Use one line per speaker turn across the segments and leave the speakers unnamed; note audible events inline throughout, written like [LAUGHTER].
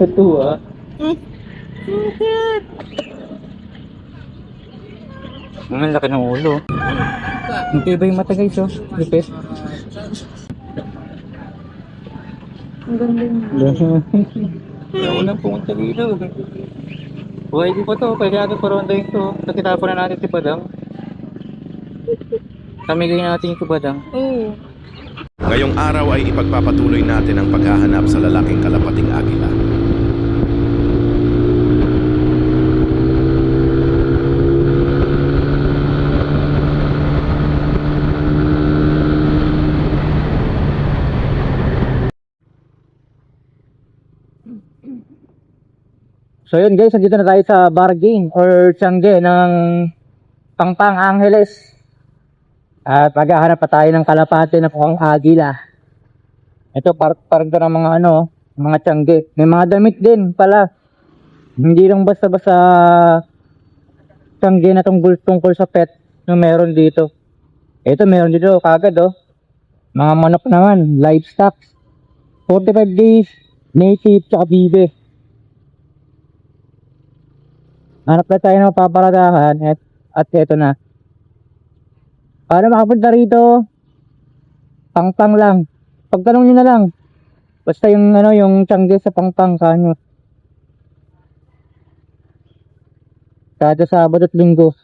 Ito ah. Ang laki ng ulo. Ang iba yung mata guys oh. Lipit.
Ang ganda yun. [LAUGHS]
Ako nang pumunta dito. Buhay di pa to, pwede natin parondahin to. Kasi tapon na natin si Badang. Kamigay natin yung si Badang.
Oo.
Ngayong araw ay ipagpapatuloy natin ang paghahanap sa lalaking kalapating agila.
So yun guys, nandito na tayo sa bargain or Tiangge ng Pangpang Angeles. At maghahanap pa tayo ng kalapate na mukhang agila. Ito par parang ng mga ano, mga Tiangge. May mga damit din pala. Hindi lang basta-basta Tiangge na tungkol, tungkol sa pet na meron dito. Ito meron dito kagad oh. Mga manok naman, livestock. 45 days, native, tsaka bibe. Hanap na tayo ng paparadahan at, at eto na. Para makapunta rito, pangpang lang. Pagtanong nyo na lang. Basta yung ano, yung tiyangge sa pangpang kanyo. Kada Sabado at Linggo.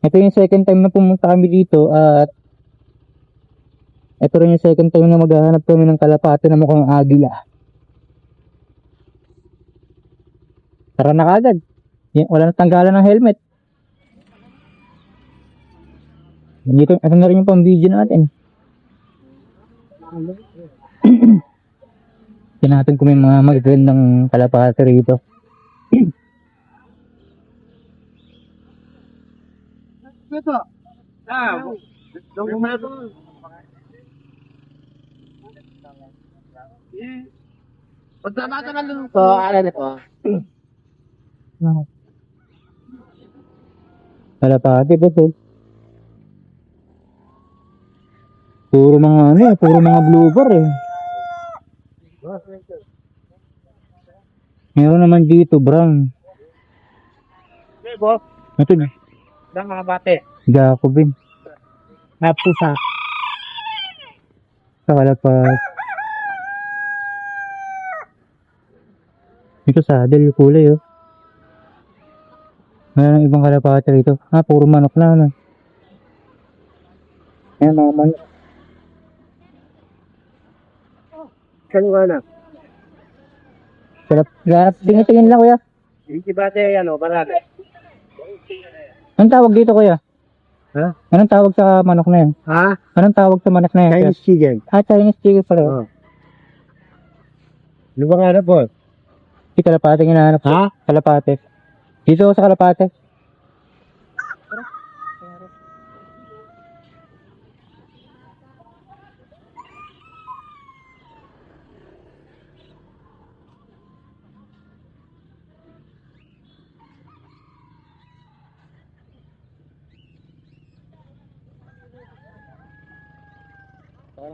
Ito yung second time na pumunta kami dito at ito rin yung second time na maghahanap kami ng kalapate na mukhang agila. Tara na kagad. Yan, wala na tanggalan ng helmet. Dito, ito na rin yung pang video natin. [CLEARS THROAT] Tingnan natin kung may mga magagandang kalapate rito.
Ito. Ah, dong mo to. Pagtama ka na lang po, ala [CLEARS THROAT] na po.
To? Puro mga ano eh, puro mga bar eh. Meron naman dito, brown.
Okay, boss.
Ito na,
Dang mga bate.
Jacobin.
Napusa.
Sa kalapat. Ito saddle, kulay oh. Mayroon ibang kalapate rito. Ah, puro manok na ano. Ayan mga manok.
Saan nga na?
Kalap, kalap, tingin-tingin lang kuya.
Hindi bate, ano, marami.
Anong tawag dito kuya?
Ha?
Anong tawag sa manok na yan?
Ha?
Anong tawag sa manok na yan? kuya?
Chinese chicken.
Ah, Chinese chicken pala.
Oo. Ano ba nga na, boss?
Si kalapate hinahanap ko.
Ha?
Kalapate. Dito ako sa kalapate.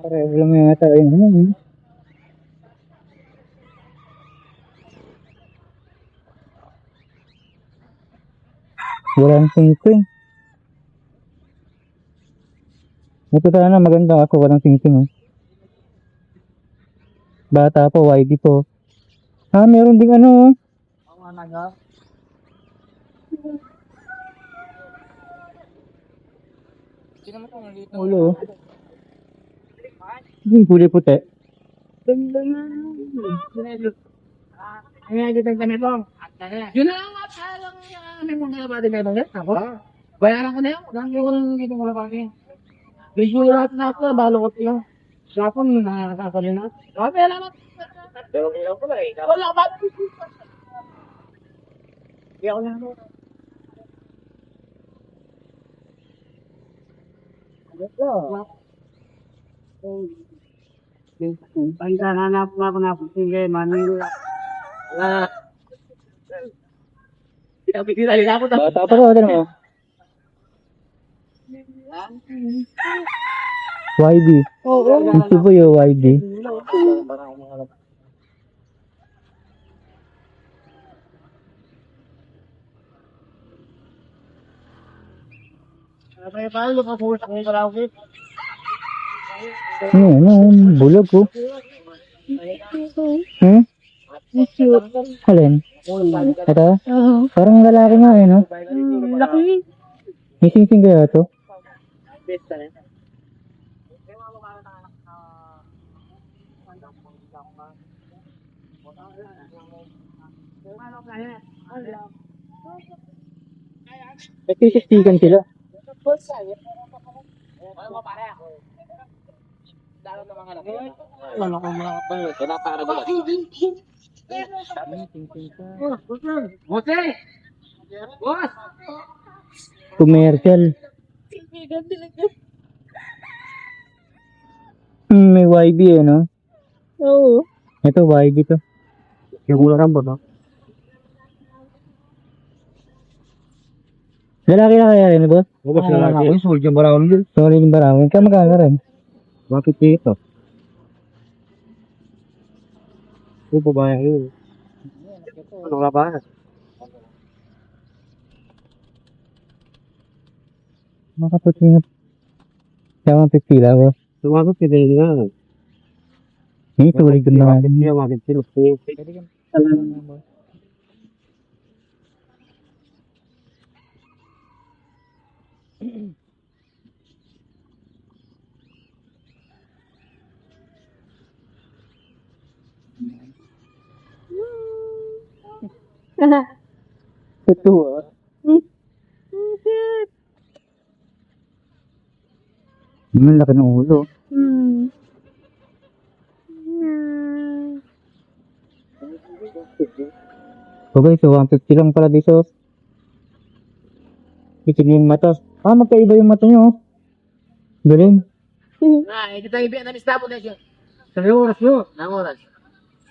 Pareho lang yata yun. Ano yun? Walang sing-sing. Ito sana maganda ako, walang sing-sing. Oh. Bata pa, YD po. Ah, meron ding ano. oh.
Ang anak nga.
Ulo. oh. Yung kulay puti.
Ay, dito ang ganito. Yun na lang nga, parang uh, may mga kalabati na ito. Ako? Bayaran ko na yun. Dahil ko lang dito mga kalabati. Bigyo lahat na ako, balokot yun. Sa ako, nakakakali na. Okay, salamat. Pero kaya ko lang eh. Wala ba? Hindi ako na ako. Pagka nanap mo ako na sige, Manila. Wala. Pinapitila nila ako.
Bata pa rin, ano mo? YB.
Oo.
Gusto po yung YB.
Yung karaoke?
Ano, ano, bulog ko. Hmm?
Cute.
Alin? Ito?
Oo.
Parang lalaki nga eh, no?
Hmm, laki.
May sing-sing kaya to? Nagsisistikan sila.
Ano ko mga kapal? Kaya
Commercial. Hmm, may YB eh, no?
Oo.
Ito, YB to.
Yung mula rambot, no?
Lalaki na kaya rin, boss?
Oo, boss, lalaki. Yung soldier maraming yun.
Sorry yung barawin. Kamagana rin.
Bakit dito? Yung babae yun. Ano ka ba?
Makaputi na. Kaya mga pipila, boss.
Sumagot ka din nga.
Hindi, tuloy ko na.
Hindi, bakit sila?
Ito, ah. Hmm, laki ng ulo.
Hmm.
Okay, so 150 lang pala dito. Itin yung mata. Ah, magkaiba yung mata nyo. oh. Galing.
Ah, hindi tayo biyan na mistabot na siya. Sa oras yun. Nang oras.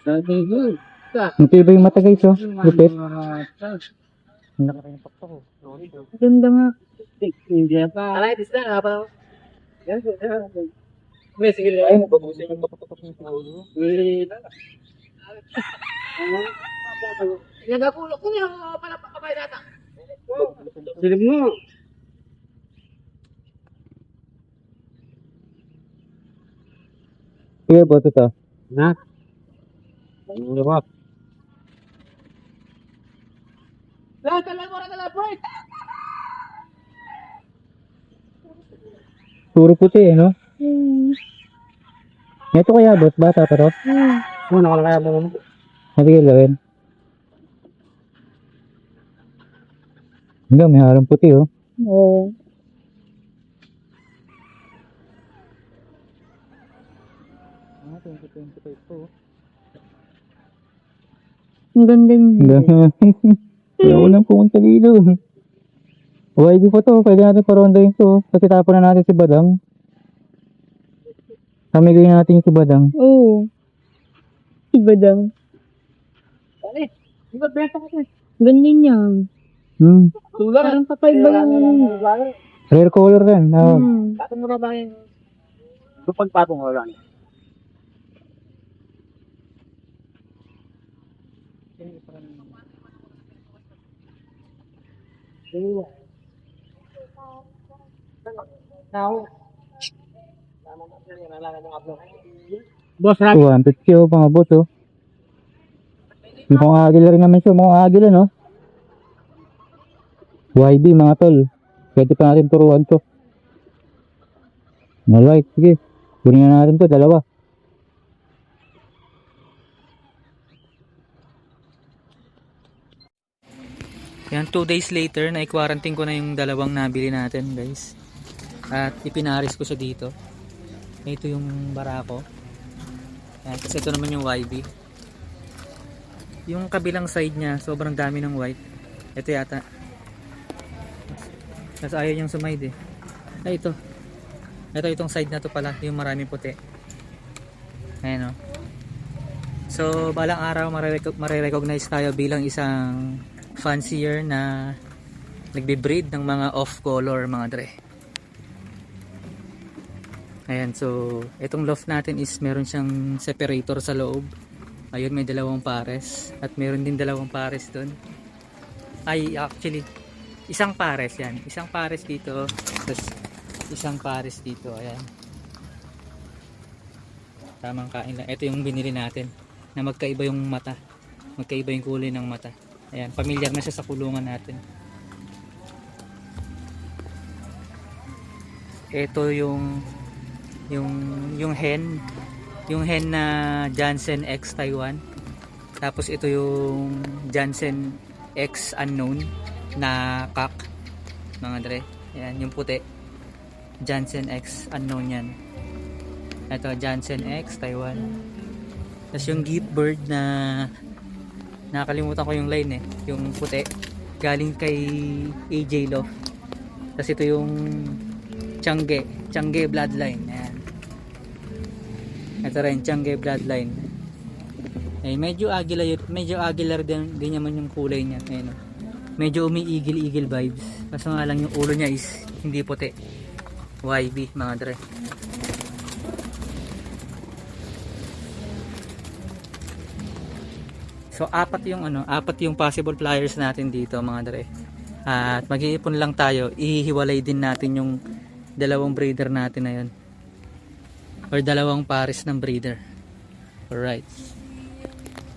Sabi yun.
Magkaiba yung mata guys, oh. Lupit.
Ganda nga.
Hindi pa. Alay, dis na. Apa? May sige lang. Ay, mababusin yung papatok ng ulo. Yan ako, kung yung palapakabay nata. Silip mo.
Sige po, ito to.
Na? Ano ba? Lahat, talal mo na talal, Bert!
Puro puti eh, no?
Hmm.
Ito kaya boss, bata pa to.
Hmm.
Kung ano ka kaya mo mo.
Sige, gawin. Hindi, may harang puti, oh.
Oo.
Ah, 2025 po.
Ang ganda niya. [LAUGHS]
Kaya ko lang pumunta dito. YB po to, pwede natin parondahin to. Kasi tapon na natin si Badang. Kamigay natin si Badang.
Oo. Iba daw.
Dali. Di ba benta ka
Ganda niya.
Hmm.
Parang kakaiba yung...
Rare color rin. Ah.
Hmm.
Patong mo na ba yung... Yung pagpatong mo lang. Boss,
Ito, 150 oh, mga boss oh. Mukhang agila rin naman siya, mukhang agila no? YB mga tol. Pwede pa natin turuan to. Alright, sige. Kunin na natin to, dalawa. Yan, 2 days later, na-quarantine ko na yung dalawang nabili natin, guys. At ipinaris ko siya dito. Ito yung barako. Yan, tapos ito naman yung YB. Yung kabilang side niya, sobrang dami ng white. Ito yata. Tapos ayaw niyang sumide eh. Ay, ito. Ito itong side na to pala, yung maraming puti. Ayan o. So, balang araw marirecognize tayo bilang isang fancier na nagbe-breed ng mga off-color mga dre. Ayan, so itong loft natin is meron siyang separator sa loob. Ayun, may dalawang pares. At meron din dalawang pares doon. Ay, actually, isang pares yan. Isang pares dito. Tapos, isang pares dito. Ayan. Tamang kain lang. Ito yung binili natin. Na magkaiba yung mata. Magkaiba yung kulay ng mata. Ayan, familiar na siya sa kulungan natin. Ito yung yung yung hen. Yung hen na Jansen X Taiwan. Tapos ito yung Jansen X unknown na kak mga dre. Yan yung puti. Jansen X unknown yan. Ito Jansen X Taiwan. Tapos yung gift bird na nakalimutan ko yung line eh yung puti galing kay AJ Love tapos ito yung Changge Changge bloodline yan ito rin, Changge bloodline. Eh, medyo aguilar, medyo aguilar din, din naman yung kulay niya. Ayun, oh. medyo umiigil-igil vibes. Kaso nga lang yung ulo niya is hindi puti. YB, mga dre. So, apat yung ano, apat yung possible flyers natin dito, mga dre. At mag-iipon lang tayo, ihiwalay din natin yung dalawang breeder natin na yun or dalawang pares ng breeder. Alright.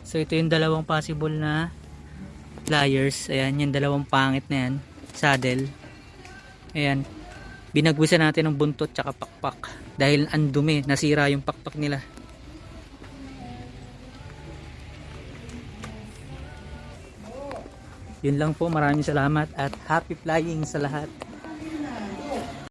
So ito yung dalawang possible na flyers. Ayan, yung dalawang pangit na yan. Saddle. Ayan. Binagwisan natin ng buntot tsaka pakpak. Dahil ang nasira yung pakpak nila. Yun lang po, maraming salamat at happy flying sa lahat.